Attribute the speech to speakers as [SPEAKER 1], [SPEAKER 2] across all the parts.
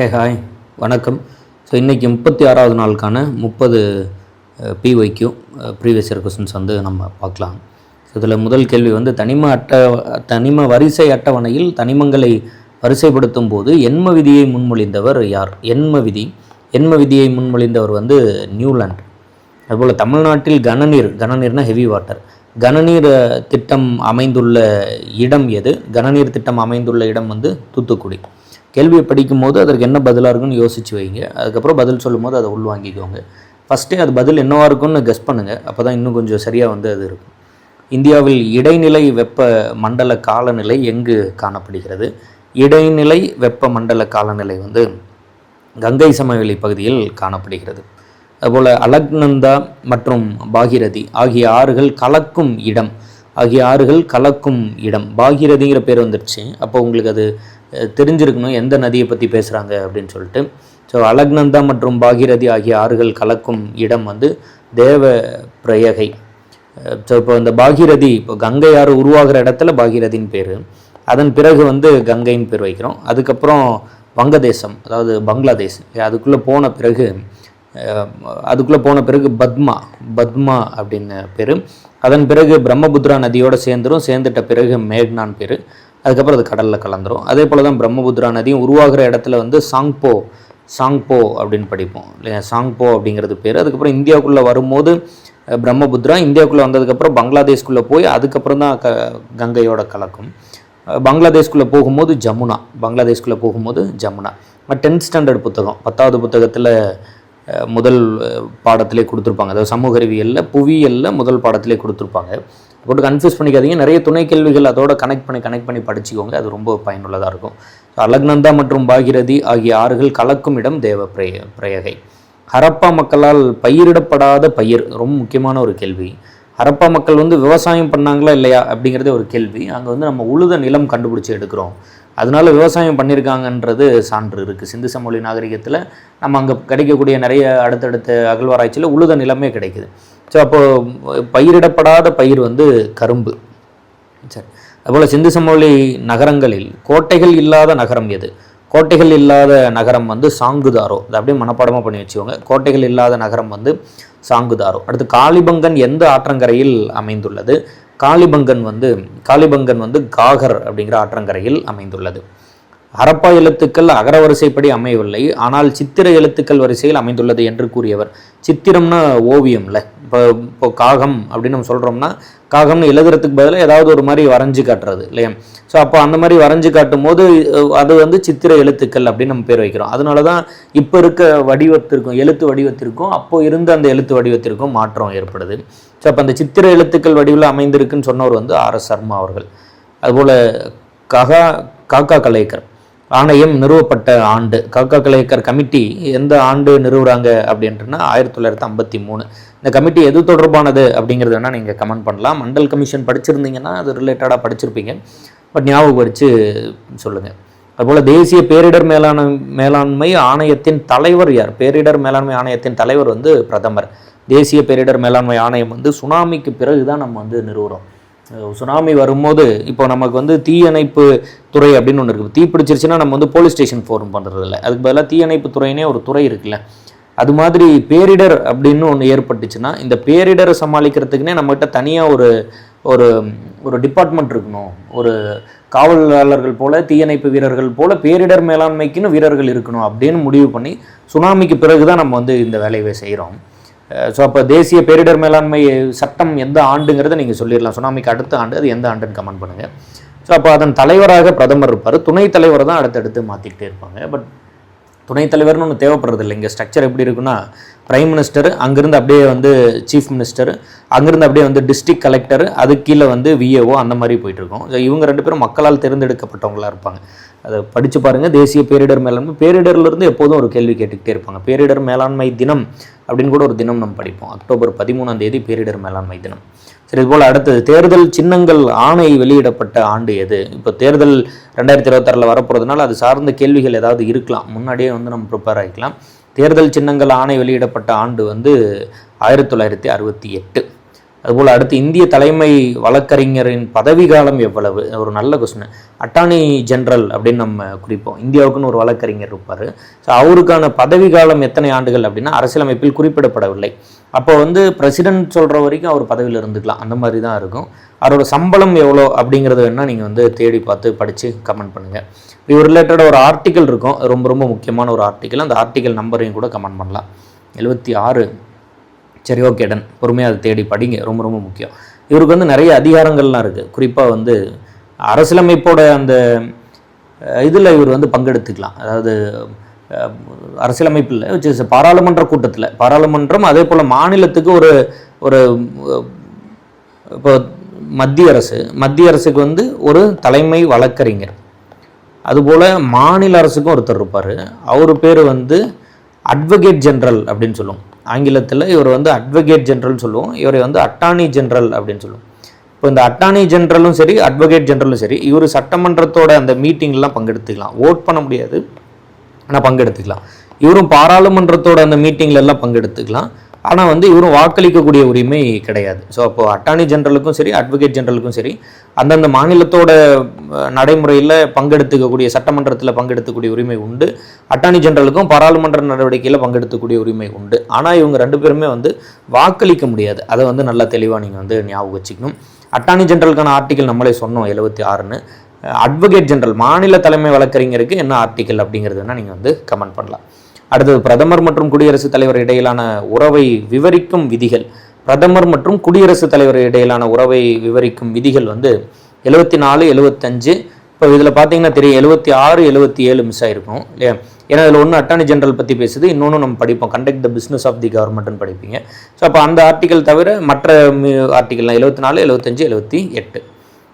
[SPEAKER 1] Hey hi வணக்கம். So இன்றைக்கி முப்பத்தி ஆறாவது நாளுக்கான முப்பது பிஒய்க்கும் ப்ரீவியஸ் இயர் கொஸ்டின்ஸ் வந்து நம்ம பார்க்கலாம். ஸோ இதில் முதல் கேள்வி வந்து தனிம அட்ட தனிம வரிசை அட்டவணையில் தனிமங்களை வரிசைப்படுத்தும் போது எண்ம விதியை முன்மொழிந்தவர் யார்? எண்ம விதி. எண்ம விதியை முன்மொழிந்தவர் வந்து நியூலாண்ட். அதுபோல் தமிழ்நாட்டில் கனநீர் கனநீர்னா ஹெவி வாட்டர் கனநீர் திட்டம் அமைந்துள்ள இடம் எது? கனநீர் திட்டம் அமைந்துள்ள இடம் வந்து தூத்துக்குடி. கேள்வியை படிக்கும்போது அதற்கு என்ன பதிலாக இருக்குன்னு யோசிச்சு வைங்க. அதுக்கப்புறம் பதில் சொல்லும்போது அதை உள்வாங்கிக்கோங்க. ஃபஸ்ட்டே அது பதில் என்னவாக இருக்கும்னு கெஸ் பண்ணுங்கள் அப்போ தான் இன்னும் கொஞ்சம் சரியாக வந்து அது இருக்கும். இந்தியாவில் இடைநிலை வெப்ப மண்டல காலநிலை எங்கு காணப்படுகிறது? இடைநிலை வெப்ப மண்டல காலநிலை வந்து கங்கை சமவெளி பகுதியில் காணப்படுகிறது. அதுபோல் அலக்நந்தா மற்றும் பாகிரதி ஆகிய ஆறுகள் கலக்கும் இடம். ஆகிய ஆறுகள் கலக்கும் இடம். பாகிரதிங்கிற பேர் வந்துடுச்சு அப்போ உங்களுக்கு அது தெரிஞ்சிருக்கணும் எந்த நதியை பற்றி பேசுகிறாங்க அப்படின்னு சொல்லிட்டு. ஸோ அலக்நந்தா மற்றும் பாகிரதி ஆகிய ஆறுகள் கலக்கும் இடம் வந்து தேவ பிரயகை. ஸோ இப்போ இந்த பாகிரதி இப்போ கங்கை ஆறு உருவாகிற இடத்துல பாகீரதின்னு பேர். அதன் பிறகு வந்து கங்கைன்னு பேர் வைக்கிறோம். அதுக்கப்புறம் வங்கதேசம் அதாவது பங்களாதேஷ். அதுக்குள்ளே போன பிறகு அதுக்குள்ளே போன பிறகு பத்மா பத்மா அப்படின்னு பேர். அதன் பிறகு பிரம்மபுத்ரா நதியோடு சேர்ந்துரும். சேர்ந்துட்ட பிறகு மேக்னான் பேர். அதுக்கப்புறம் அது கடலில் கலந்துரும். அதே போல் தான் பிரம்மபுத்திரா நதியும் உருவாகிற இடத்துல வந்து சாங்போ சாங்போ அப்படின்னு படிப்போம். இல்லையா? சாங்போ அப்படிங்கிறது பேர். அதுக்கப்புறம் இந்தியாவுக்குள்ளே வரும்போது அஹ், பிரம்மபுத்திரா இந்தியாவுக்குள்ளே வந்ததுக்கப்புறம் பங்களாதேஷ்குள்ளே போய் அதுக்கப்புறம் தான் க கங்கையோட கலக்கும். பங்களாதேஷ்குள்ளே போகும்போது ஜமுனா. பங்களாதேஷ்குள்ளே போகும்போது ஜமுனா. டென்த் ஸ்டாண்டர்ட் புத்தகம் பத்தாவது புத்தகத்தில் முதல் பாடத்திலே கொடுத்துருப்பாங்க. அதாவது சமூக அறிவியலில் புவியியலில் முதல் பாடத்திலே கொடுத்துருப்பாங்க. போட்டு கன்ஃபியூஸ் பண்ணிக்காதீங்க. நிறைய துணை கேள்விகள் அதோட கனெக்ட் பண்ணி கனெக்ட் பண்ணி படிச்சுக்கோங்க. அது ரொம்ப பயனுள்ளதாக இருக்கும். அலக்நந்தா மற்றும் பாகிரதி ஆகிய ஆறுகள் கலக்கும் இடம் தேவ பிரய பிரயகை. ஹரப்பா மக்களால் பயிரிடப்படாத பயிர் ரொம்ப முக்கியமான ஒரு கேள்வி. ஹரப்பா மக்கள் வந்து விவசாயம் பண்ணாங்களா இல்லையா அப்படிங்கிறதே ஒரு கேள்வி. அங்கே வந்து நம்ம உழுத நிலம் கண்டுபிடிச்சி எடுக்கிறோம். அதனால விவசாயம் பண்ணியிருக்காங்கன்றது சான்று இருக்குது சிந்து சமொழி நாகரிகத்தில் நம்ம அங்கே கிடைக்கக்கூடிய நிறைய அடுத்தடுத்த அகழ்வாராய்ச்சியில் உழுத நிலமே கிடைக்குது. ஸோ அப்போது பயிரிடப்படாத பயிர் வந்து கரும்பு. சரி. அதுபோல் சிந்து சமவெளி நகரங்களில் கோட்டைகள் இல்லாத நகரம் எது? கோட்டைகள் இல்லாத நகரம் வந்து சாங்குதாரோ? அதை அப்படியே மனப்பாடமாக பண்ணி வச்சுக்கோங்க. கோட்டைகள் இல்லாத நகரம் வந்து சாங்குதாரோ. அடுத்து காளிபங்கன் எந்த ஆற்றங்கரையில் அமைந்துள்ளது? காளிபங்கன் வந்து காளிபங்கன் வந்து காகர் அப்படிங்கிற ஆற்றங்கரையில் அமைந்துள்ளது. ஹரப்பா எழுத்துக்கள் அகரவரிசைப்படி அமையவில்லை. ஆனால் சித்திர எழுத்துக்கள் வரிசையில் அமைந்துள்ளது என்று கூறியவர். சித்திரம்னா ஓவியம்ல. இப்போ இப்போ காகம் அப்படின்னு நம்ம சொல்கிறோம்னா காகம்னு எழுதுறதுக்கு பதிலாக ஏதாவது ஒரு மாதிரி வரைஞ்சு காட்டுறது இல்லையா? ஸோ அப்போ அந்த மாதிரி வரைஞ்சு காட்டும் போது அது வந்து சித்திர எழுத்துக்கள் அப்படின்னு நம்ம பேர் வைக்கிறோம். அதனால தான் இப்போ இருக்க வடிவத்திற்கும் எழுத்து வடிவத்திற்கும் அப்போ இருந்த அந்த எழுத்து வடிவத்திற்கும் மாற்றம் ஏற்படுது. ஸோ அப்போ அந்த சித்திர எழுத்துக்கள் வடிவில் அமைந்திருக்குன்னு சொன்னவர் வந்து ஆர் எஸ் சர்மா அவர்கள். அதுபோல் ககா காக்கா கலைக்கர் ஆணையம் நிறுவப்பட்ட ஆண்டு. காக்கா கலைக்கர் கமிட்டி எந்த ஆண்டு நிறுவுறாங்க அப்படின்ட்டுனா ஆயிரத்தி தொள்ளாயிரத்தி ஐம்பத்தி மூணு. இந்த கமிட்டி எது தொடர்பானது அப்படிங்கிறது வேணால் நீங்கள் கமெண்ட் பண்ணலாம். மண்டல் கமிஷன் படிச்சிருந்தீங்கன்னா அது ரிலேட்டடாக படிச்சிருப்பீங்க. பட் ஞாபகம் வச்சு சொல்லுங்கள் அதுபோல் தேசிய பேரிடர் மேலாண்மை மேலாண்மை ஆணையத்தின் தலைவர் யார்? பேரிடர் மேலாண்மை ஆணையத்தின் தலைவர் வந்து பிரதமர். தேசிய பேரிடர் மேலாண்மை ஆணையம் வந்து சுனாமிக்கு பிறகு தான் நம்ம வந்து நிறுவனம் சுனாமி வரும்போது இப்போ நமக்கு வந்து தீயணைப்பு துறை அப்படின்னு ஒன்று இருக்குது தீ பிடிச்சிருச்சுன்னா நம்ம வந்து போலீஸ் ஸ்டேஷன் ஃபோன் பண்ணுறது இல்லை அதுக்கு பதிலாக தீயணைப்பு துறையினே ஒரு துறை இருக்குல்ல. அது மாதிரி பேரிடர் அப்படின்னு ஒன்று ஏற்பட்டுச்சுன்னா இந்த பேரிடரை சமாளிக்கிறதுக்குனே நம்மகிட்ட தனியாக ஒரு ஒரு ஒரு டிபார்ட்மெண்ட் இருக்கணும். ஒரு காவலாளர்கள் போல தீயணைப்பு வீரர்கள் போல பேரிடர் மேலாண்மைக்குன்னு வீரர்கள் இருக்கணும் அப்படின்னு முடிவு பண்ணி சுனாமிக்கு பிறகு தான் நம்ம வந்து இந்த வேலையை செய்கிறோம் ஸோ அப்போ தேசிய பேரிடர் மேலாண்மை சட்டம் எந்த ஆண்டுங்கிறத நீங்கள் சொல்லிடலாம். சுனாமிக்கு அடுத்த ஆண்டு அது எந்த ஆண்டுன்னு கமெண்ட் பண்ணுங்கள் ஸோ அப்போ அதன் தலைவராக பிரதமர் இருப்பார். துணைத் தலைவர் தான் அடுத்தடுத்து மாற்றிக்கிட்டே இருப்பாங்க. பட் துணைத் தலைவர்னு ஒன்று தேவைப்படுறது இல்லை இங்கே ஸ்ட்ரக்சர் எப்படி இருக்குன்னா பிரைம் மினிஸ்டர் அங்கேருந்து அப்படியே வந்து சீஃப் மினிஸ்டர் அங்கேருந்து அப்படியே வந்து டிஸ்ட்ரிக்ட் கலெக்டர் அது கீழே வந்து விஏஓ அந்த மாதிரி போயிட்டுருக்கோம் ஸோ இவங்க ரெண்டு பேரும் மக்களால் தேர்ந்தெடுக்கப்பட்டவங்களா இருப்பாங்க. அதை படித்து பாருங்கள் தேசிய பேரிடர் மேலாண்மை பேரிடர்லேருந்து எப்போதும் ஒரு கேள்வி கேட்டுக்கிட்டே இருப்பாங்க. பேரிடர் மேலாண்மை தினம் அப்படின்னு கூட ஒரு தினம் நம்ம படிப்போம். அக்டோபர் பதிமூணாம் தேதி பேரிடர் மேலாண்மை தினம். சரி இதுபோல் அடுத்தது தேர்தல் சின்னங்கள் ஆணை வெளியிடப்பட்ட ஆண்டு எது? இப்போ தேர்தல் ரெண்டாயிரத்தி இருபத்தாறில் வரப்போகிறதுனால அது சார்ந்த கேள்விகள் ஏதாவது இருக்கலாம். முன்னாடியே வந்து நம்ம ப்ரிப்பேர் ஆகிக்கலாம் தேர்தல் சின்னங்கள் ஆணை வெளியிடப்பட்ட ஆண்டு வந்து ஆயிரத்தி தொள்ளாயிரத்தி அறுபத்தி எட்டு. அதுபோல் அடுத்து இந்திய தலைமை வழக்கறிஞரின் பதவி காலம் எவ்வளவு? ஒரு நல்ல கொஸ்டின் அட்டார்னி ஜென்ரல் அப்படின்னு நம்ம குறிப்போம். இந்தியாவுக்குன்னு ஒரு வழக்கறிஞர் இருப்பார். ஸோ அவருக்கான பதவி காலம் எத்தனை ஆண்டுகள் அப்படின்னா அரசியலமைப்பில் குறிப்பிடப்படவில்லை. அப்போ வந்து பிரசிடென்ட் சொல்கிற வரைக்கும் அவர் பதவியில் இருந்துக்கலாம். அந்த மாதிரி தான் இருக்கும். அவரோட சம்பளம் எவ்வளோ அப்படிங்கிறத வேணால் நீங்கள் வந்து தேடி பார்த்து படித்து கமெண்ட் பண்ணுங்கள் இது ரிலேட்டடாக ஒரு ஆர்டிக்கல் இருக்கும். ரொம்ப ரொம்ப முக்கியமான ஒரு ஆர்டிக்கல் அந்த ஆர்டிக்கல் நம்பரையும் கூட கமெண்ட் பண்ணலாம். எழுபத்தி ஆறு. சரி ஓகே டன் பொறுமையாக அதை தேடி படிங்க. ரொம்ப ரொம்ப முக்கியம். இவருக்கு வந்து நிறைய அதிகாரங்கள்லாம் இருக்குது குறிப்பாக வந்து அரசியலமைப்போட அந்த இதில் இவர் வந்து பங்கெடுத்துக்கலாம். அதாவது அரசியலமைப்பில் வச்சு பாராளுமன்ற கூட்டத்தில். பாராளுமன்றம் அதே போல் மாநிலத்துக்கு ஒரு ஒரு இப்போ மத்திய அரசு மத்திய அரசுக்கு வந்து ஒரு தலைமை வழக்கறிஞர். அதுபோல் மாநில அரசுக்கும் ஒருத்தர் இருப்பார். அவர் பேர் வந்து அட்வொகேட் ஜென்ரல் அப்படின்னு சொல்லுவோம். ஆங்கிலத்தில் இவர் வந்து அட்வொகேட் ஜென்ரல் சொல்லுவோம். இவரை வந்து அட்டார்னி ஜென்ரல் அப்படின்னு சொல்லுவோம். இப்போ இந்த அட்டார்னி ஜென்ரலும் சரி அட்வொகேட் ஜென்ரலும் சரி இவர் சட்டமன்றத்தோட அந்த மீட்டிங்லாம் பங்கெடுத்துக்கலாம். ஓட் பண்ண முடியாது. ஆனால் பங்கெடுத்துக்கலாம். இவரும் பாராளுமன்றத்தோட அந்த மீட்டிங்ல எல்லாம் பங்கெடுத்துக்கலாம். ஆனால் வந்து இவரும் வாக்களிக்கக்கூடிய உரிமை கிடையாது. ஸோ அப்போ அட்டார்னி ஜெனரலுக்கும் சரி அட்வொகேட் ஜெனரலுக்கும் சரி அந்தந்த மாநிலத்தோட நடைமுறையில் பங்கெடுத்துக்கக்கூடிய சட்டமன்றத்தில் பங்கெடுத்துக்கூடிய உரிமை உண்டு. அட்டார்னி ஜெனரலுக்கும் பாராளுமன்ற நடவடிக்கையில் பங்கெடுத்துக்கூடிய உரிமை உண்டு. ஆனால் இவங்க ரெண்டு பேருமே வந்து வாக்களிக்க முடியாது. அதை வந்து நல்லா தெளிவாக நீங்கள் வந்து ஞாபகம் வச்சுக்கணும். அட்டார்னி ஜெனரலுக்கான ஆர்டிக்கல் நம்மளே சொன்னோம் எழுபத்தி ஆறுன்னு. அட்வொகேட் ஜெனரல் மாநில தலைமை வழக்கறிஞருக்கு என்ன ஆர்டிக்கல் அப்படிங்கிறதுனா நீங்கள் வந்து கமெண்ட் பண்ணலாம். அடுத்தது பிரதமர் மற்றும் குடியரசுத் தலைவர் இடையிலான உறவை விவரிக்கும் விதிகள். பிரதமர் மற்றும் குடியரசுத் தலைவர் இடையிலான உறவை விவரிக்கும் விதிகள் வந்து எழுபத்தி நாலு எழுபத்தஞ்சு இப்போ இதில் பார்த்தீங்கன்னா தெரியும் எழுபத்தி ஆறு எழுபத்தி ஏழு மிஸ் ஆயிருக்கும் இல்லையா? ஏன்னா இதில் ஒன்று அட்டார்னி ஜென்ரல் பற்றி பேசுது இன்னொன்று நம்ம படிப்போம் conduct the business of the கவர்மெண்ட்னு படிப்பீங்க. ஸோ அப்போ அந்த ஆர்டிக்கல் தவிர மற்ற ஆர்டிக்கல்லாம் எழுபத்தி நாலு எழுபத்தஞ்சு எழுபத்தி எட்டு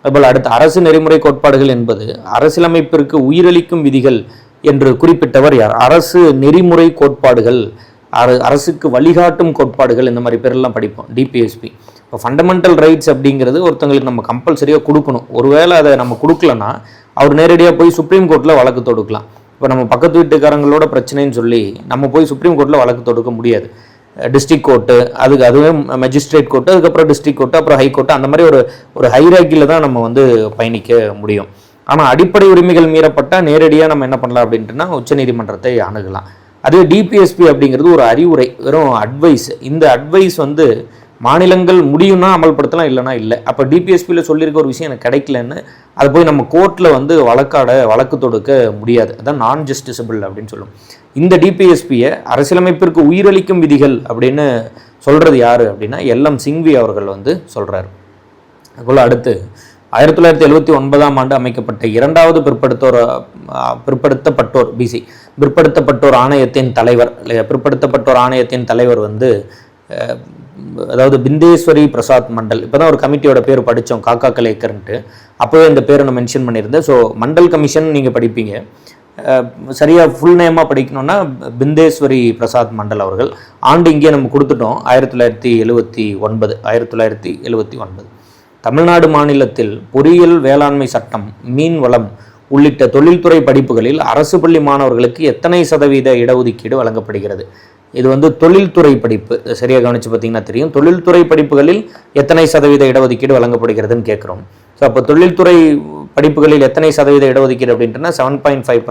[SPEAKER 1] அதுபோல் அடுத்து அரசு நெறிமுறை கோட்பாடுகள் என்பது அரசியலமைப்பிற்கு உயிரளிக்கும் விதிகள் என்று குறிப்பிட்டவர் யார்? அரசு நெறிமுறை கோட்பாடுகள் அர- அரசுக்கு வழிகாட்டும் கோட்பாடுகள் இந்த மாதிரி பேரெல்லாம் படிப்போம். டிபிஎஸ்பி இப்போ ஃபண்டமெண்டல் ரைட்ஸ் அப்படிங்கிறது ஒருத்தங்களுக்கு நம்ம கம்பல்சரியாக கொடுக்கணும். ஒருவேளை அதை நம்ம கொடுக்கலன்னா அவர் நேரடியாக போய் சுப்ரீம் கோர்ட்டில் வழக்கு தொடுக்கலாம். இப்போ நம்ம பக்கத்து வீட்டுக்காரங்களோட பிரச்சனைன்னு சொல்லி நம்ம போய் சுப்ரீம் கோர்ட்டில் வழக்கு தொடுக்க முடியாது. டிஸ்ட்ரிக் கோர்ட்டு அதுக்கு அதுவே மெஜிஸ்ட்ரேட் கோர்ட்டு அதுக்கப்புறம் டிஸ்ட்ரிக் கோர்ட்டு அப்புறம் ஹை கோர்ட்டு அந்த மாதிரி ஒரு ஒரு ஹைராக்கியில் தான் நம்ம வந்து பயணிக்க முடியும். ஆனால் அடிப்படை உரிமைகள் மீறப்பட்டால் நேரடியாக நம்ம என்ன பண்ணலாம் அப்படின்ட்டுனா உச்சநீதிமன்றத்தை அணுகலாம். அதே டிபிஎஸ்பி அப்படிங்கிறது ஒரு அறிவுரை வெறும் அட்வைஸ் இந்த அட்வைஸ் வந்து மாநிலங்கள் முடியும்னா அமல்படுத்தலாம் இல்லைனா இல்லை. அப்போ டிபிஎஸ்பியில் சொல்லியிருக்க ஒரு விஷயம் எனக்கு கிடைக்கலன்னு அதை போய் நம்ம கோர்ட்டில் வந்து வழக்காட வழக்கு தொடுக்க முடியாது. அதான் நான் ஜஸ்டிசபிள் அப்படின்னு சொல்லும். இந்த டிபிஎஸ்பியை அரசியலமைப்பிற்கு உயிரளிக்கும் விதிகள் அப்படின்னு சொல்கிறது யார் அப்படின்னா எல்எம் சிங்வி அவர்கள் வந்து சொல்கிறாரு அதுபோல் அடுத்து ஆயிரத்தி தொள்ளாயிரத்தி எழுபத்தி ஒன்பதாம் ஆண்டு அமைக்கப்பட்ட இரண்டாவது பிற்படுத்தோர் பிற்படுத்தப்பட்டோர் பிசி பிற்படுத்தப்பட்டோர் ஆணையத்தின் தலைவர் இல்லையா பிற்படுத்தப்பட்டோர் ஆணையத்தின் தலைவர் வந்து அதாவது பிந்தேஸ்வரி பிரசாத் மண்டல் இப்போ தான் ஒரு கமிட்டியோட பேர் படித்தோம் காக்கா கலேக்கர்ன்ட்டு. அப்போவே இந்த பேரை நான் மென்ஷன் பண்ணியிருந்தேன். ஸோ மண்டல் கமிஷன் நீங்கள் படிப்பீங்க. சரியாக ஃபுல் நேமாக படிக்கணும்னா பிந்தேஸ்வரி பிரசாத் மண்டல் அவர்கள். ஆண்டு இங்கே நம்ம கொடுத்துட்டோம். ஆயிரத்தி தொள்ளாயிரத்தி எழுபத்தி ஒன்பது ஆயிரத்தி தொள்ளாயிரத்தி எழுபத்தி ஒன்பது. தமிழ்நாடு மாநிலத்தில் பொறியியல் வேளாண்மை சட்டம் மீன் வளம் உள்ளிட்ட தொழில்துறை படிப்புகளில் அரசு பள்ளி மாணவர்களுக்கு எத்தனை சதவீத இடஒதுக்கீடு வழங்கப்படுகிறது? இது வந்து தொழில்துறை படிப்பு. சரியாக கவனிச்சு பார்த்தீங்கன்னா தெரியும். தொழில்துறை படிப்புகளில் எத்தனை சதவீத இடஒதுக்கீடு வழங்கப்படுகிறதுன்னு கேட்குறோம். ஸோ அப்போ தொழில்துறை படிப்புகளில் எத்தனை சதவீத இடஒதுக்கீடு அப்படின்ட்டுனா செவன் பாயிண்ட் ஃபைவ்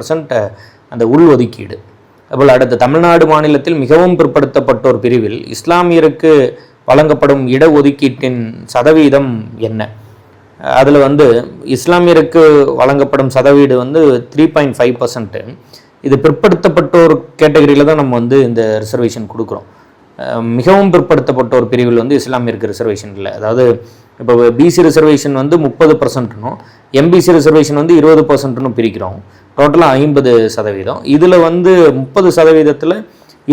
[SPEAKER 1] அந்த உள் ஒதுக்கீடு. அதுபோல் அடுத்த தமிழ்நாடு மாநிலத்தில் மிகவும் பிற்படுத்தப்பட்டோர் பிரிவில் இஸ்லாமியருக்கு வழங்கப்படும் இடஒதுக்கீட்டின் சதவீதம் என்ன? அதில் வந்து இஸ்லாமியருக்கு வழங்கப்படும் சதவீடு வந்து த்ரீ பாயிண்ட் ஃபைவ் பர்சன்ட்டு இது பிற்படுத்தப்பட்டோர் கேட்டகரியில் தான் நம்ம வந்து இந்த ரிசர்வேஷன் கொடுக்குறோம். மிகவும் பிற்படுத்தப்பட்டோர் பிரிவில் வந்து இஸ்லாமியருக்கு ரிசர்வேஷன் இல்லை. அதாவது இப்போ பிசி ரிசர்வேஷன் வந்து முப்பது பர்சன்ட்னும் எம்பிசி ரிசர்வேஷன் வந்து இருபது பர்சன்ட்னு பிரிக்கிறோம். டோட்டலாக ஐம்பது சதவீதம். இதில் வந்து முப்பது சதவீதத்தில்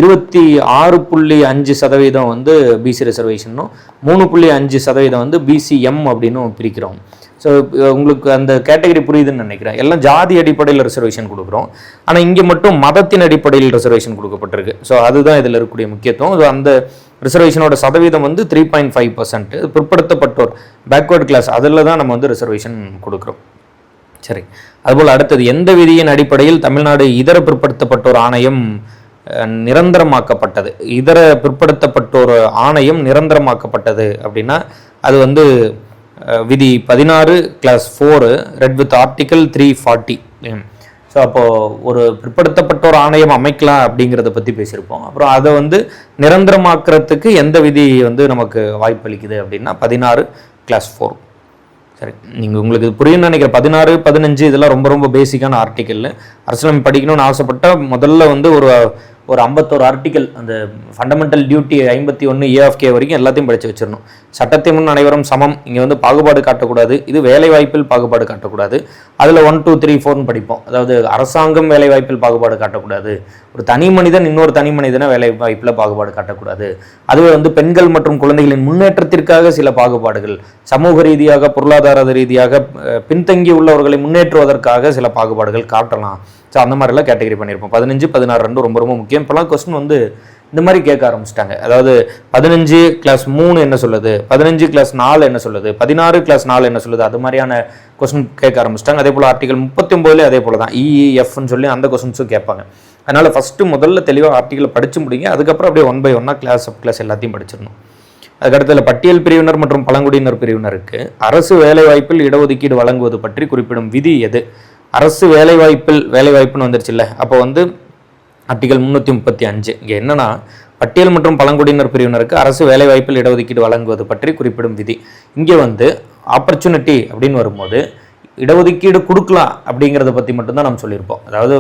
[SPEAKER 1] இருபத்தி ஆறு புள்ளி அஞ்சு சதவீதம் வந்து பிசி ரிசர்வேஷனும் மூணு புள்ளி அஞ்சு சதவீதம் வந்து பிசிஎம் அப்படின்னும் பிரிக்கிறோம். ஸோ உங்களுக்கு அந்த கேட்டகரி புரியுதுன்னு நினைக்கிறேன். எல்லாம் ஜாதி அடிப்படையில் ரிசர்வேஷன் கொடுக்குறோம். ஆனால் இங்கே மட்டும் மதத்தின் அடிப்படையில் ரிசர்வேஷன் கொடுக்கப்பட்டிருக்கு. ஸோ அதுதான் இதில் இருக்கக்கூடிய முக்கியத்துவம். ஸோ அந்த ரிசர்வேஷனோட சதவீதம் வந்து த்ரீ பாயிண்ட் ஃபைவ் பர்சன்ட் பிற்படுத்தப்பட்டோர் பேக்வேர்ட் கிளாஸ் அதில் தான் நம்ம வந்து ரிசர்வேஷன் கொடுக்குறோம். சரி. அதுபோல் அடுத்தது எந்த விதியின் அடிப்படையில் தமிழ்நாடு இதர பிற்படுத்தப்பட்டோர் ஆணையம் நிரந்தரமாக்கப்பட்டது. இதர பிற்படுத்தப்பட்டோர் ஆணையம் நிரந்தரமாக்கப்பட்டது அப்படின்னா அது வந்து விதி பதினாறு clause four read with article three forty so அப்போது ஒரு பிற்படுத்தப்பட்டோர் ஆணையம் அமைக்கலாம் அப்படிங்கிறத பற்றி பேசியிருப்போம். அப்புறம் அதை வந்து நிரந்தரமாக்குறதுக்கு எந்த விதி வந்து நமக்கு வாய்ப்பளிக்குது அப்படின்னா பதினாறு கிளாஸ் ஃபோர் சரி நீங்கள் உங்களுக்கு இது புரியும்னு நினைக்கிறேன். பதினாறு பதினஞ்சு இதெல்லாம் ரொம்ப ரொம்ப பேசிக்கான ஆர்டிக்கல் அரசியலமைப்பு படிக்கணும்னு ஆசைப்பட்டால் முதல்ல வந்து ஒரு ஒரு ஐம்பத்தோரு ஆர்டிக்கல் அந்த ஃபண்டமெண்டல் டியூட்டி ஐம்பத்தி ஒன்று ஏ ஆஃப் கே வரைக்கும் எல்லாத்தையும் படித்து வச்சிடணும். சட்டத்தை முன் அனைவரும் சமம். இங்கே வந்து பாகுபாடு காட்டக்கூடாது. இது வேலைவாய்ப்பில் பாகுபாடு காட்டக்கூடாது. அதில் ஒன் டூ த்ரீ ஃபோர்னு படிப்போம். அதாவது அரசாங்கம் வேலைவாய்ப்பில் பாகுபாடு காட்டக்கூடாது. ஒரு தனி மனிதன் இன்னொரு தனி மனிதனை வேலை வாய்ப்பில் பாகுபாடு காட்டக்கூடாது. அதுவே வந்து பெண்கள் மற்றும் குழந்தைகளின் முன்னேற்றத்திற்காக சில பாகுபாடுகள். சமூக ரீதியாக பொருளாதார ரீதியாக பின்தங்கி உள்ளவர்களை முன்னேற்றுவதற்காக சில பாகுபாடுகள் காட்டலாம். ஸோ அந்த மாதிரிலாம் கேட்டகரி பண்ணியிருப்போம். பதினஞ்சு பதினாறு ரெண்டும் ரொம்ப ரொம்ப முக்கியம். இப்போலாம் கொஸ்டின் வந்து இந்த மாதிரி கேட்க ஆரம்பிச்சிட்டாங்க. அதாவது பதினஞ்சு கிளாஸ் மூணு என்ன சொல்லுது? பதினஞ்சு கிளாஸ் நாலு என்ன சொல்லுது? பதினாறு கிளாஸ் நாலு என்ன சொல்லுது? அது மாதிரியான கொஸ்டின் கேட்க ஆரம்பிச்சிட்டாங்க. அதே போல் ஆர்டிகல் முப்பத்தி ஒம்போதுலேயே அதே போல் தான். இஇஎஃப்னு சொல்லி அந்த கொஸ்டின்ஸும் கேட்பாங்க. அதனால் ஃபஸ்ட்டு முதல்ல தெளிவாக ஆர்டிக்கலை படிச்சு முடிங்க. அதுக்கப்புறம் அப்படியே ஒன் பை ஒன்னாக கிளாஸ் அப் கிளாஸ் எல்லாத்தையும் படிச்சிடணும். அதுக்கடுத்ததில் பட்டியல் பிரிவினர் மற்றும் பழங்குடியினர் பிரிவினருக்கு அரசு வேலைவாய்ப்பில் இடஒதுக்கீடு வழங்குவது பற்றி குறிப்பிடும் விதி எது? அரசு வேலைவாய்ப்பில் வேலைவாய்ப்புன்னு வந்துருச்சுல்ல. அப்போ வந்து ஆர்டிகல் முந்நூற்றி முப்பத்தி அஞ்சு. இங்கே என்னன்னா பட்டியல் மற்றும் பழங்குடியினர் பிரிவினருக்கு அரசு வேலைவாய்ப்பில் இடஒதுக்கீடு வழங்குவது பற்றி குறிப்பிடும் விதி. இங்கே வந்து ஆப்பர்ச்சுனிட்டி அப்படின்னு வரும்போது இடஒதுக்கீடு கொடுக்கலாம் அப்படிங்கிறத பற்றி மட்டும்தான் நம்ம சொல்லியிருப்போம். அதாவது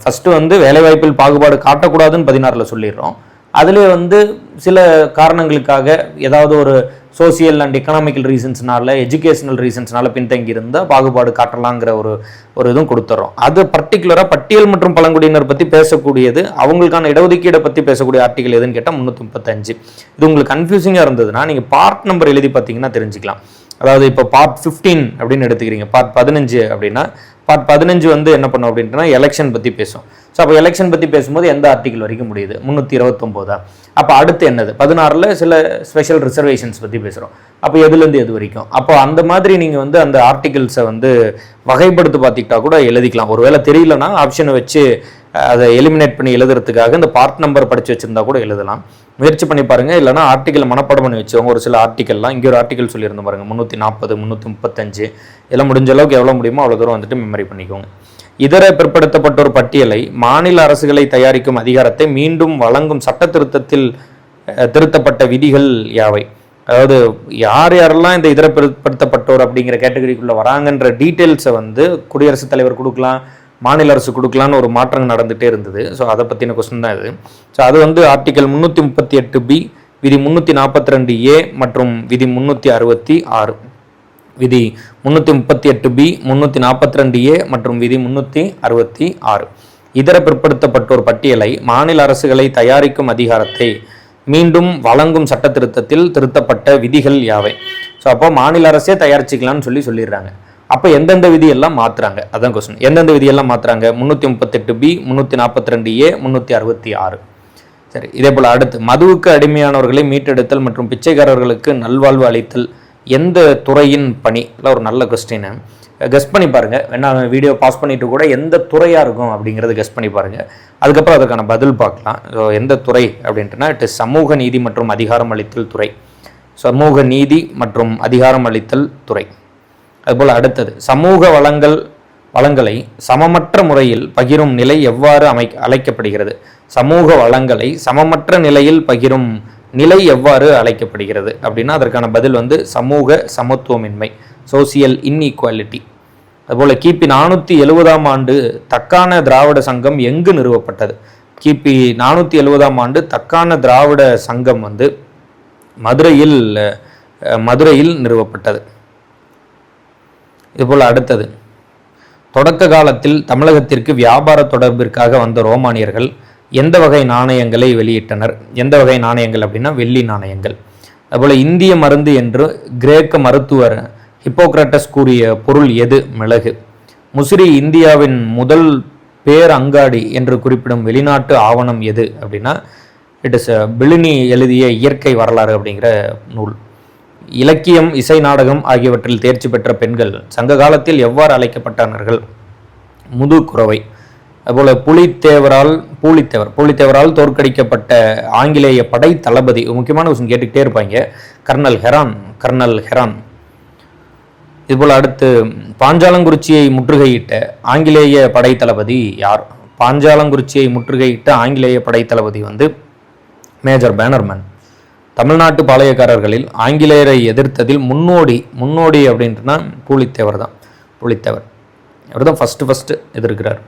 [SPEAKER 1] ஃபஸ்ட்டு வந்து வேலைவாய்ப்பில் பாகுபாடு காட்டக்கூடாதுன்னு பதினாறில் சொல்லிடுறோம். அதிலே வந்து சில காரணங்களுக்காக ஏதாவது ஒரு சோசியல் அண்ட் எக்கனாமிக்கல் ரீசன்ஸ்னால எஜுகேஷனல் ரீசன்ஸ்னால பின்தங்கி இருந்தால் பாகுபாடு காட்டலாங்கிற ஒரு ஒரு இதுவும் கொடுத்துறோம். அது பர்டிகுலராக பட்டியல் மற்றும் பழங்குடியினர் பற்றி பேசக்கூடியது அவங்களுக்கான இடஒதுக்கீடை பற்றி பேசக்கூடிய ஆர்டிகல் எதுன்னு கேட்டால் முந்நூற்றி முப்பத்தஞ்சு. இது உங்களுக்கு கன்ஃபியூசிங்காக இருந்ததுன்னா நீங்கள் பார்ட் நம்பர் எழுதி பார்த்தீங்கன்னா தெரிஞ்சுக்கலாம். அதாவது இப்போ பார்ட் 15 அப்படின்னு எடுத்துக்கிறீங்க. பார்ட் பதினஞ்சு அப்படின்னா பார்ட் பதினஞ்சு வந்து என்ன பண்ணும் அப்படின்ட்டுனா எலெக்ஷன் பற்றி பேசும். ஸோ அப்போ எலெக்ஷன் பற்றி பேசும்போது எந்த ஆர்டிகல் வரைக்கும் முடியுது? முந்நூற்றி இருபத்தொம்போதா? அப்போ அடுத்து என்னது? பதினாறில் சில ஸ்பெஷல் ரிசர்வேஷன்ஸ் பற்றி பேசுகிறோம் அப்போ எதுலேருந்து எது வரைக்கும்? அப்போ அந்த மாதிரி நீங்கள் வந்து அந்த ஆர்டிகிள்ஸை வந்து வகைப்படுத்தி பார்த்துக்கிட்டா கூட எழுதிக்கலாம். ஒருவேளை தெரியலனா ஆப்ஷனை வச்சு அதை எலிமினேட் பண்ணி எழுதுறதுக்காக இந்த பார்ட் நம்பர் படித்து வச்சுருந்தா கூட எழுதலாம். முயற்சி பண்ணி பாருங்கள் இல்லைனா ஆர்டிக்கல் மனப்பாடம் பண்ணி வச்சவங்க ஒரு சில ஆர்டிக்கல்லாம் இங்கே ஒரு ஆர்டிக்கல் சொல்லியிருந்தோம் பாருங்க. முந்நூற்றி நாற்பது முந்நூற்றி முப்பத்தஞ்சு. இதெல்லாம் முடிஞ்ச அளவுக்கு எவ்வளோ முடியுமோ அவ்வளோ தூரம் வந்துட்டு மெமரி பண்ணிக்கோங்க. இதர பிற்படுத்தப்பட்டோர் பட்டியலை மாநில அரசுகளை தயாரிக்கும் அதிகாரத்தை மீண்டும் வழங்கும் சட்ட திருத்தத்தில் திருத்தப்பட்ட விதிகள் யாவை? அதாவது யார் யாரெல்லாம் இந்த இதர பிற்படுத்தப்பட்டோர் அப்படிங்கிற கேட்டகரிக்குள்ளே வராங்கன்ற டீட்டெயில்ஸை வந்து குடியரசுத் தலைவர் கொடுக்கலாம் மாநில அரசு கொடுக்கலான்னு ஒரு மாற்றம் நடந்துகிட்டே இருந்தது. ஸோ அதை பற்றின கொஸ்டின் தான் இது. ஸோ அது வந்து ஆர்டிக்கல் முந்நூற்றி முப்பத்தி எட்டு பி விதி முந்நூற்றி நாற்பத்தி ரெண்டு ஏ மற்றும் விதி முந்நூற்றி அறுபத்தி ஆறு. விதி முந்நூற்றி முப்பத்தி எட்டு பி முந்நூற்றி நாற்பத்தி ரெண்டு ஏ மற்றும் விதி முந்நூற்றி அறுபத்தி ஆறு. இதர பிற்படுத்தப்பட்டோர் பட்டியலை மாநில அரசுகளை தயாரிக்கும் அதிகாரத்தை மீண்டும் வழங்கும் சட்ட திருத்தத்தில் திருத்தப்பட்ட விதிகள் யாவை? ஸோ அப்போ மாநில அரசே தயாரிச்சிக்கலாம்னு சொல்லி சொல்லிடுறாங்க. அப்போ எந்தெந்த விதியெல்லாம் மாற்றுறாங்க அதான் கொஸ்டின் எந்தெந்த விதியெல்லாம் மாற்றுறாங்க முந்நூற்றி முப்பத்தெட்டு பி முந்நூற்றி நாற்பத்தி ரெண்டு ஏ முந்நூற்றி அறுபத்தி ஆறு. சரி இதே போல் அடுத்து மதுவுக்கு அடிமையானவர்களை மீட்டெடுத்தல் மற்றும் பிச்சைக்காரர்களுக்கு நல்வாழ்வு அளித்தல் எந்த துறையின் பணி? இல்லை ஒரு நல்ல கொஸ்டின் கெஸ் பண்ணி பாருங்க. வேணா வீடியோ பாஸ் பண்ணிட்டு கூட எந்த துறையா இருக்கும் அப்படிங்கறத கெஸ் பண்ணி பாருங்க. அதுக்கப்புறம் அதுக்கான பதில் பார்க்கலாம். ஸோ எந்த துறை அப்படின்ட்டுனா இட் இஸ் சமூக நீதி மற்றும் அதிகாரம் அளித்தல் துறை. சமூக நீதி மற்றும் அதிகாரம் அளித்தல் துறை. அதுபோல் அடுத்தது சமூக வளங்கள் வளங்களை சமமற்ற முறையில் பகிரும் நிலை எவ்வாறு அமை அழைக்கப்படுகிறது? சமூக வளங்களை சமமற்ற நிலையில் பகிரும் நிலை எவ்வாறு அழைக்கப்படுகிறது அப்படின்னா அதற்கான பதில் வந்து சமூக சமத்துவமின்மை சோசியல் இன்இக்வாலிட்டி அதுபோல் கிபி நானூற்றி எழுவதாம் ஆண்டு தக்கான திராவிட சங்கம் எங்கு நிறுவப்பட்டது? கிபி நானூற்றி எழுவதாம் ஆண்டு தக்கான திராவிட சங்கம் வந்து மதுரையில் மதுரையில் நிறுவப்பட்டது. இதுபோல் அடுத்தது. தொடக்க காலத்தில் தமிழகத்திற்கு வியாபார தொடர்பிற்காக வந்த ரோமானியர்கள் எந்த வகை நாணயங்களை வெளியிட்டனர்? எந்த வகை நாணயங்கள் அப்படின்னா வெள்ளி நாணயங்கள். அதுபோல் இந்திய மருந்து என்று கிரேக்க மருத்துவர் ஹிப்போக்ரட்டஸ் கூறிய பொருள் எது? மிளகு. முசிறி இந்தியாவின் முதல் பேர் அங்காடி என்று குறிப்பிடும் வெளிநாட்டு ஆவணம் எது அப்படின்னா இட் இஸ் uh, பிளினி எழுதிய இயற்கை வரலாறு அப்படிங்கிற நூல். இலக்கியம் இசை நாடகம் ஆகியவற்றில் தேர்ச்சி பெற்ற பெண்கள் சங்க காலத்தில் எவ்வாறு அழைக்கப்பட்டனர்கள் முதுகுறவை. அதுபோல் புலித்தேவரால் பூலித்தேவர் பூலித்தேவரால் தோற்கடிக்கப்பட்ட ஆங்கிலேய படை தளபதி முக்கியமான விஷயம் கேட்டுக்கிட்டே இருப்பாங்க. Colonel Heron colonel Heron. இதுபோல் அடுத்து பாஞ்சாலங்குறிச்சியை முற்றுகையிட்ட ஆங்கிலேய படை தளபதி யார்? பாஞ்சாலங்குறிச்சியை முற்றுகையிட்ட ஆங்கிலேய படை தளபதி வந்து மேஜர் பேனர்மேன். தமிழ்நாட்டு பாளையக்காரர்களில் ஆங்கிலேயரை எதிர்த்ததில் முன்னோடி முன்னோடி அப்படின்ட்டுனா பூலித்தேவர் தான். பூலித்தேவர். இவர் தான் ஃபஸ்ட்டு ஃபஸ்ட்டு எதிர்க்கிறார்.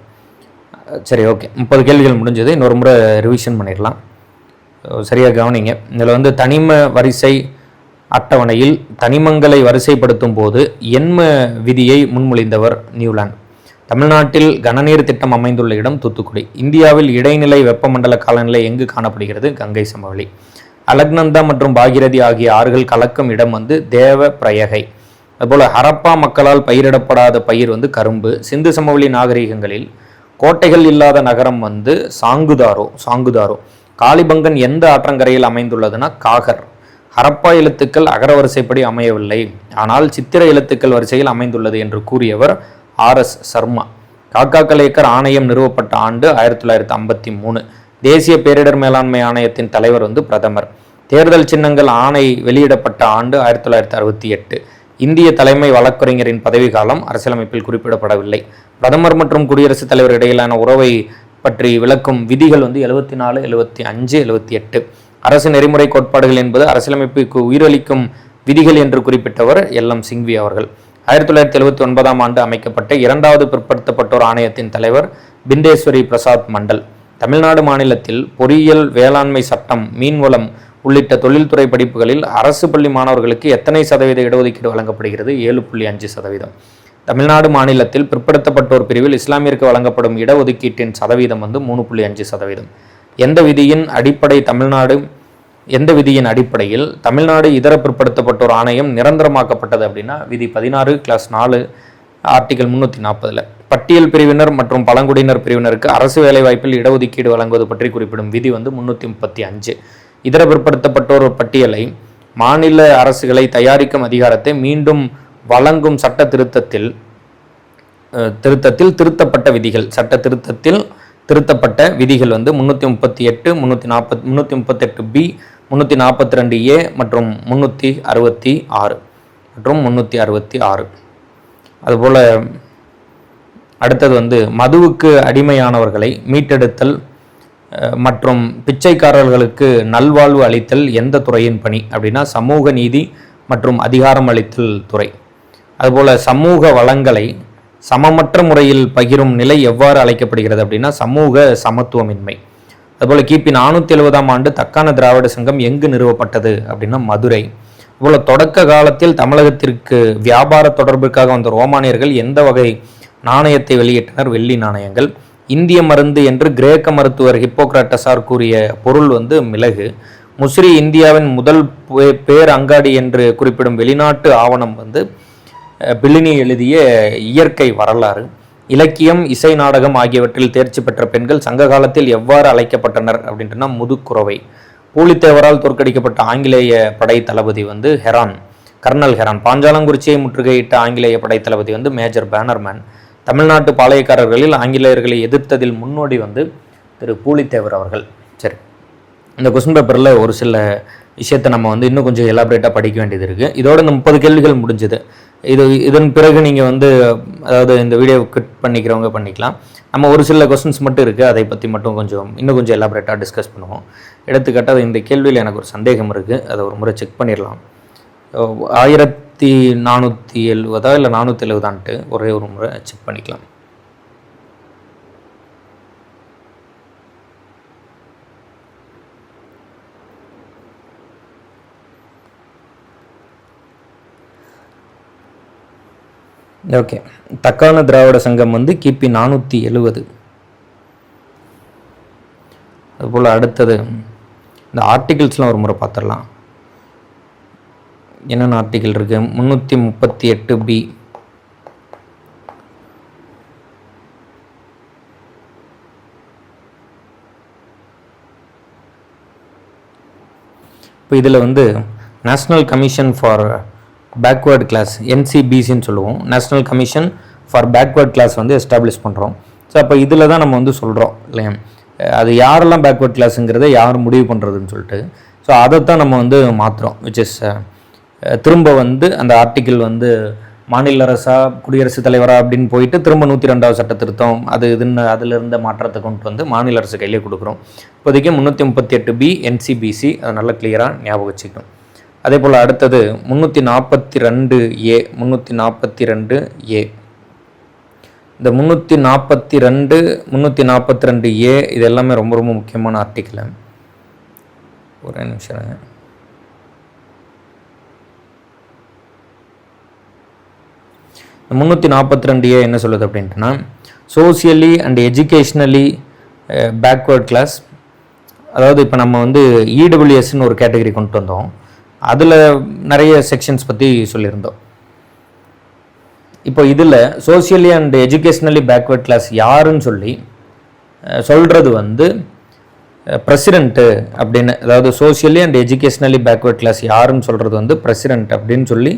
[SPEAKER 1] சரி ஓகே முப்பது கேள்விகள் முடிஞ்சது. இன்னொரு முறை ரிவிஷன் பண்ணிடலாம். சரியாக கவனிங்க. இதில் வந்து தனிம வரிசை அட்டவணையில் தனிமங்களை வரிசைப்படுத்தும் போது எண்ம விதியை முன்மொழிந்தவர் நியூலாந்து தமிழ்நாட்டில் கனநீர் திட்டம் அமைந்துள்ள இடம் தூத்துக்குடி. இந்தியாவில் இடைநிலை வெப்பமண்டல காலநிலை எங்கு காணப்படுகிறது? கங்கை சமவெளி. அலக்னந்தா மற்றும் பாகிரதி ஆகிய ஆறுகள் கலக்கும் இடம் வந்து தேவ பிரயகை. அதுபோல் ஹரப்பா மக்களால் பயிரிடப்படாத பயிர் வந்து கரும்பு. சிந்து சமவெளி நாகரிகங்களில் கோட்டைகள் இல்லாத நகரம் வந்து சாங்குதாரோ சாங்குதாரோ. காளிபங்கன் எந்த ஆற்றங்கரையில் அமைந்துள்ளதுன்னா காகர். ஹரப்பா எழுத்துக்கள் அகர வரிசைப்படி அமையவில்லை. ஆனால் சித்திர எழுத்துக்கள் வரிசையில் அமைந்துள்ளது என்று கூறியவர் ஆர். எஸ். சர்மா. காக்கா கலேக்கர் ஆணையம் நிறுவப்பட்ட ஆண்டு ஆயிரத்தி தொள்ளாயிரத்தி ஐம்பத்தி மூணு. தேசிய பேரிடர் மேலாண்மை ஆணையத்தின் தலைவர் வந்து பிரதமர். தேர்தல் சின்னங்கள் ஆணை வெளியிடப்பட்ட ஆண்டு ஆயிரத்தி தொள்ளாயிரத்தி அறுபத்தி எட்டு. இந்திய தலைமை வழக்கறிஞரின் பதவி காலம் அரசியலமைப்பில் குறிப்பிடப்படவில்லை. பிரதமர் மற்றும் குடியரசுத் தலைவர் இடையிலான உறவை பற்றி விளக்கும் விதிகள் வந்து எழுபத்தி நாலு எழுபத்தி அஞ்சு எழுபத்தி எட்டு அரசு நெறிமுறை கோட்பாடுகள் என்பது அரசியலமைப்புக்கு உயிரளிக்கும் விதிகள் என்று குறிப்பிட்டவர் எல். எம். சிங்வி அவர்கள். ஆயிரத்தி தொள்ளாயிரத்தி எழுபத்தி ஒன்பதாம் ஆண்டு அமைக்கப்பட்ட இரண்டாவது பிற்படுத்தப்பட்டோர் ஆணையத்தின் தலைவர் பிந்தேஸ்வரி பிரசாத் மண்டல். தமிழ்நாடு மாநிலத்தில் பொறியியல் வேளாண்மை சட்டம் மீன்வளம் உள்ளிட்ட தொழில்துறை படிப்புகளில் அரசு பள்ளி மாணவர்களுக்கு எத்தனை சதவீத இடஒதுக்கீடு வழங்கப்படுகிறது? ஏழு புள்ளி அஞ்சு சதவீதம். தமிழ்நாடு மாநிலத்தில் பிற்படுத்தப்பட்டோர் பிரிவில் இஸ்லாமியருக்கு வழங்கப்படும் இடஒதுக்கீட்டின் சதவீதம் வந்து மூணு புள்ளி அஞ்சு சதவீதம். எந்த விதியின் அடிப்படை தமிழ்நாடு எந்த விதியின் அடிப்படையில் தமிழ்நாடு இதர பிற்படுத்தப்பட்டோர் ஆணையம் நிரந்தரமாக்கப்பட்டது அப்படின்னா விதி பதினாறு கிளாஸ் நாலு ஆர்டிகல் முன்னூற்றி நாற்பதில் பட்டியல் பிரிவினர் மற்றும் பழங்குடியினர் பிரிவினருக்கு அரசு வேலைவாய்ப்பில் இடஒதுக்கீடு வழங்குவது பற்றி குறிப்பிடும் விதி வந்து முன்னூற்றி முப்பத்தி அஞ்சு. இதர பிற்படுத்தப்பட்டோர் பட்டியலை மாநில அரசுகளை தயாரிக்கும் அதிகாரத்தை மீண்டும் வழங்கும் சட்ட திருத்தத்தில் திருத்தத்தில் திருத்தப்பட்ட விதிகள். சட்ட திருத்தத்தில் திருத்தப்பட்ட விதிகள் வந்து முந்நூற்றி முப்பத்தி எட்டு முந்நூற்றி நாற்பத் முந்நூற்றி முப்பத்தெட்டு பி முந்நூற்றி நாற்பத்தி ரெண்டு ஏ மற்றும் முந்நூற்றி அறுபத்தி ஆறு மற்றும் முந்நூற்றி அறுபத்தி ஆறு. அதுபோல் அடுத்தது வந்து மதுவுக்கு அடிமையானவர்களை மீட்டெடுத்தல் மற்றும் பிச்சைக்காரர்களுக்கு நல்வாழ்வு அளித்தல் எந்த துறையின் பணி? அப்படின்னா சமூக நீதி மற்றும் அதிகாரம் அளித்தல் துறை. அதுபோல் சமூக வளங்களை சமமற்ற முறையில் பகிரும் நிலை எவ்வாறு அழைக்கப்படுகிறது அப்படின்னா சமூக சமத்துவமின்மை. அதுபோல் கிபி நானூற்றி எழுபதாம் ஆண்டு தக்கான திராவிட சங்கம் எங்கு நிறுவப்பட்டது அப்படின்னா மதுரை. அதுபோல் தொடக்க காலத்தில் தமிழகத்திற்கு வியாபார தொடர்பிற்காக வந்த ரோமானியர்கள் எந்த வகை நாணயத்தை வெளியிட்டனர்? வெள்ளி நாணயங்கள். இந்திய மருந்து என்று கிரேக்க மருத்துவர் ஹிப்போக்ராட்டஸார் கூறிய பொருள் வந்து மிளகு. முஸ்ரி இந்தியாவின் முதல் பேர் அங்காடி என்று குறிப்பிடும் வெளிநாட்டு ஆவணம் வந்து பிளினி எழுதிய இயற்கை வரலாறு. இலக்கியம் இசை நாடகம் ஆகியவற்றில் தேர்ச்சி பெற்ற பெண்கள் சங்க காலத்தில் எவ்வாறு அழைக்கப்பட்டனர் அப்படின்றனா முதுக்குறவை. பூலித்தேவரால் தோற்கடிக்கப்பட்ட ஆங்கிலேய படை தளபதி வந்து ஹெரான் கர்னல் ஹெரான். பாஞ்சாலங்குறிச்சியை முற்றுகையிட்ட ஆங்கிலேய படை தளபதி வந்து மேஜர் பேனர்மேன். தமிழ்நாட்டு பாளையக்காரர்களில் ஆங்கிலேயர்களை எதிர்த்ததில் முன்னோடி வந்து திரு பூலித்தேவர் அவர்கள். சரி. இந்த கொஸ்டின் பேப்பரில் ஒரு சில விஷயத்தை நம்ம வந்து இன்னும் கொஞ்சம் எலாபரேட்டாக படிக்க வேண்டியது இருக்குது இதோட இந்த முப்பது கேள்விகள் முடிஞ்சுது. இது இதன் பிறகு நீங்கள் வந்து அதாவது இந்த வீடியோ கட் பண்ணிக்கிறவங்க பண்ணிக்கலாம். நம்ம ஒரு சில கொஸ்டின்ஸ் மட்டும் இருக்குது அதை பற்றி மட்டும் கொஞ்சம் இன்னும் கொஞ்சம் எலாபரேட்டாக டிஸ்கஸ் பண்ணுவோம். எடுத்துக்காட்டாக இந்த கேள்வியில் எனக்கு ஒரு சந்தேகம் இருக்குது அதை ஒரு முறை செக் பண்ணிடலாம். ஆயிரத்தி நானூற்றி எழுபதா இல்லை நானூற்றி எழுபதான்ட்டு ஒரே ஒரு முறை செக் பண்ணிக்கலாம். ஓகே தக்கான திராவிட சங்கம் வந்து கிபி நானூற்றி எழுவது. அதுபோல் அடுத்தது இந்த ஆர்டிகிள்ஸ்லாம் ஒரு முறை பார்த்துடலாம். என்னென்ன ஆர்டிகிள் இருக்குது முந்நூற்றி முப்பத்தி எட்டு பி இப்போ இதில் வந்து national commission for backward class என்சிபிசின்னு சொல்லுவோம். National commission for backward class வந்து எஸ்டாப்ளிஷ் பண்ணுறோம் ஸோ அப்போ இதில் தான் நம்ம வந்து சொல்கிறோம் இல்லையா? அது யாரெல்லாம் பேக்வேர்ட் கிளாஸுங்கிறத யார் முடிவு பண்ணுறதுன்னு சொல்லிட்டு. ஸோ அதைத்தான் நம்ம வந்து மாற்றுறோம் விச் இஸ் திரும்ப வந்து அந்த ஆர்டிக்கிள் வந்து மாநில அரசா குடியரசுத் தலைவரா? அப்படின்னு போயிட்டு திரும்ப நூற்றி ரெண்டாவது சட்ட திருத்தம் அது இதுன்னு அதில் இருந்த மாற்றத்தை கொண்டு வந்து மாநில அரசு கையிலே கொடுக்குறோம். இப்போதைக்கு முந்நூற்றி முப்பத்தி எட்டு பி என்சிபிசி அதை நல்லா கிளியராக ஞாபகம் வச்சுக்கணும். அதே போல் அடுத்தது முந்நூற்றி நாற்பத்தி ரெண்டு ஏ முந்நூற்றி நாற்பத்தி ரெண்டு ஏ. இந்த முந்நூற்றி நாற்பத்தி ரெண்டு முந்நூற்றி நாற்பத்தி ரெண்டு ஏ இது எல்லாமே ரொம்ப ரொம்ப முக்கியமான ஆர்டிக்கிள் ஒரே நிமிஷம் முந்நூற்றி நாற்பத்தி ரெண்டு ஏ என்ன சொல்லுது அப்படின்ட்டுனா socially and educationally backward class அதாவது இப்போ நம்ம வந்து இடபிள்யூஎஸ்ன்னு ஒரு கேட்டகரி கொண்டு வந்தோம். அதில் நிறைய செக்ஷன்ஸ் பற்றி சொல்லியிருந்தோம். இப்போ இதில் socially and educationally backward class யாருன்னு சொல்லி சொல்கிறது வந்து பிரசிடென்ட்டு அப்படின்னு அதாவது socially and educationally backward class யாருன்னு சொல்கிறது வந்து பிரசிடென்ட் அப்படின்னு சொல்லி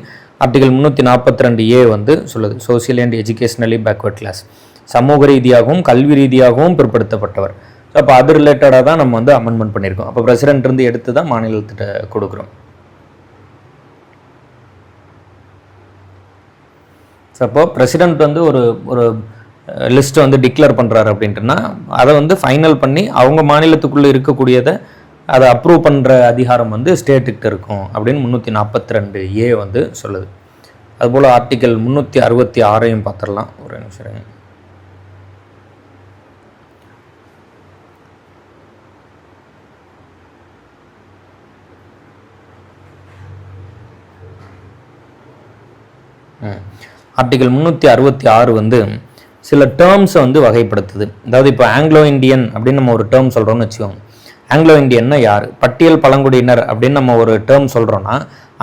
[SPEAKER 1] ஆர்டிகல் முந்நூற்றி நாற்பத்தி ரெண்டு ஏ வந்து சொல்லுது. Social and educationally backward class சமூக ரீதியாகவும் கல்வி ரீதியாகவும் பிற்படுத்தப்பட்டவர். ஸோ அப்போ அது ரிலேட்டடாக தான் நம்ம வந்து அமெண்ட்மெண்ட் பண்ணியிருக்கோம். அப்போ பிரசிடென்ட் இருந்து எடுத்து தான் மாநிலத்திட்ட கொடுக்குறோம். ஸோ அப்போ பிரசிடென்ட் வந்து ஒரு ஒரு லிஸ்ட்டை வந்து டிக்ளேர் பண்ணுறாரு அப்படின்ட்டுனா அதை வந்து ஃபைனல் பண்ணி அவங்க மாநிலத்துக்குள்ளே இருக்கக்கூடியதை அதை அப்ரூவ் பண்ணுற அதிகாரம் வந்து ஸ்டேட்டுக்கிட்ட இருக்கும் அப்படின்னு முந்நூற்றி நாற்பத்தி ரெண்டு ஏ வந்து சொல்லுது. அதுபோல் ஆர்டிக்கல் முந்நூற்றி அறுபத்தி ஆறையும் பார்த்துடலாம். ஒரு நிமிஷம் ஆர்டிகல் முந்நூற்றி அறுபத்தி ஆறு வந்து சில டேர்ம்ஸை வந்து வகைப்படுத்துது. அதாவது இப்போ ஆங்கிலோ இந்தியன் அப்படின்னு நம்ம ஒரு டேர்ம் சொல்கிறோம்னு வச்சுக்கோங்க. ஆங்கிலோ இந்தியன்னா யார்? பட்டியல் பழங்குடியினர் அப்படின்னு நம்ம ஒரு டேர்ம் சொல்கிறோன்னா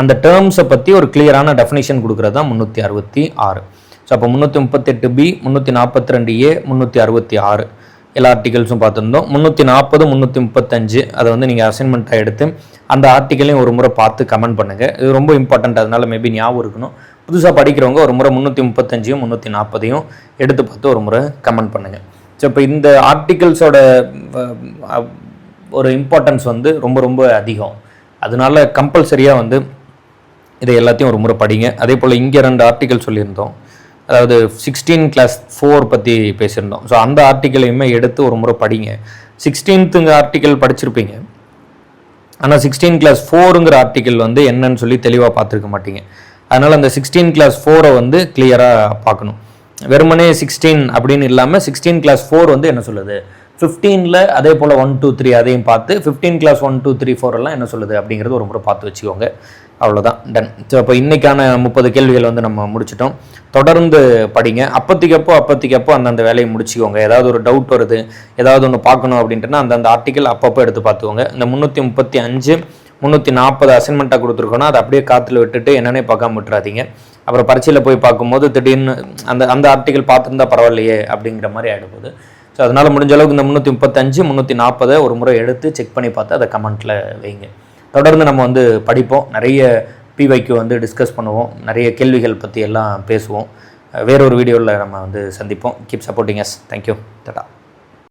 [SPEAKER 1] அந்த டேர்ம்ஸை பற்றி ஒரு கிளியரான டெஃபினேஷன் கொடுக்குறது தான் முந்நூற்றி அறுபத்தி ஆறு. ஸோ அப்போ முந்நூற்றி முப்பத்தெட்டு பி முந்நூற்றி நாற்பத்தி ரெண்டு ஏ முந்நூற்றி அறுபத்தி ஆறு. எல்லா ஆர்டிகல்ஸும் பார்த்துருந்தோம். முந்நூற்றி நாற்பது முந்நூற்றி முப்பத்தஞ்சு அதை வந்து நீங்கள் அசைன்மெண்ட்டாக எடுத்து அந்த ஆர்டிக்கலையும் ஒரு முறை பார்த்து கமெண்ட் பண்ணுங்கள் இது ரொம்ப இம்பார்ட்டண்ட் அதனால் மேபி ஞாபகம் இருக்கணும். புதுசாக படிக்கிறவங்க ஒரு முறை முந்நூற்றி முப்பத்தஞ்சையும் முந்நூற்றி நாற்பதையும் எடுத்து பார்த்து ஒரு முறை கமெண்ட் பண்ணுங்கள் ஸோ இப்போ இந்த ஆர்டிகல்ஸோட ஒரு இம்பார்ட்டன்ஸ் வந்து ரொம்ப ரொம்ப அதிகம். அதனால கம்பல்சரியாக வந்து இதை எல்லாத்தையும் ஒரு முறை படிங்க. அதே போல் இங்கே ரெண்டு ஆர்டிக்கல் சொல்லியிருந்தோம். அதாவது சிக்ஸ்டீன் கிளாஸ் ஃபோர் பற்றி பேசியிருந்தோம். ஸோ அந்த ஆர்டிக்கலையுமே எடுத்து ஒரு முறை படிங்க. சிக்ஸ்டீன்த்துங்க ஆர்டிக்கல் படிச்சிருப்பீங்க. ஆனால் சிக்ஸ்டீன் கிளாஸ் ஃபோருங்கிற ஆர்டிக்கல் வந்து என்னன்னு சொல்லி தெளிவாக பார்த்துருக்க மாட்டீங்க. அதனால் அந்த சிக்ஸ்டீன் கிளாஸ் ஃபோரை வந்து கிளியராக பார்க்கணும். வெறுமனே சிக்ஸ்டீன் அப்படின்னு இல்லாமல் சிக்ஸ்டீன் கிளாஸ் ஃபோர் வந்து என்ன சொல்லுது? ஃபிஃப்டீனில் அதே போல் ஒன் டூ த்ரீ அதையும் பார்த்து fifteen clause one two three four எல்லாம் என்ன சொல்லுது அப்படிங்கிறது ஒரு முறை பார்த்து வச்சுக்கோங்க. அவ்வளோதான் டன் ஸோ அப்போ இன்றைக்கான முப்பது கேள்விகள் வந்து நம்ம முடிச்சிட்டோம். தொடர்ந்து படிங்க. அப்போத்திக்கப்போ அப்போத்திக்கப்போ அந்தந்த வேலையை முடிச்சுக்கோங்க. ஏதாவது ஒரு டவுட் வருது ஏதாவது ஒன்று பார்க்கணும் அப்படின்ட்டுனா அந்தந்த ஆர்டிக்கல் அப்பப்போ எடுத்து பார்த்துக்கோங்க. இந்த முந்நூற்றி முப்பத்தி அஞ்சு முந்நூற்றி நாற்பது அசைன்மெண்ட்டாக கொடுத்துருக்கோன்னா அதை அப்படியே காற்றுல விட்டுட்டு என்னென்னே பார்க்காம விட்டுறாதீங்க. அப்புறம் பரீட்சையில் போய் பார்க்கும்போது திடீர்னு அந்த அந்த ஆர்டிக்கல் பார்த்துருந்தா பரவாயில்லையே அப்படிங்கிற மாதிரி ஆகிடும் போது ஸோ அதனால் முடிஞ்ச அளவுக்கு இந்த முந்நூற்றி முப்பத்தஞ்சு முந்நூற்றி நாற்பதை ஒரு முறை எடுத்து செக் பண்ணி பார்த்து அதை கமெண்ட்டில் வைங்க. தொடர்ந்து நம்ம வந்து படிப்போம். நிறைய பிவைக்கு வந்து டிஸ்கஸ் பண்ணுவோம். நிறைய கேள்விகள் பற்றி எல்லாம் பேசுவோம். வேறொரு வீடியோவில் நம்ம வந்து சந்திப்போம். Keep supporting us thank you Tada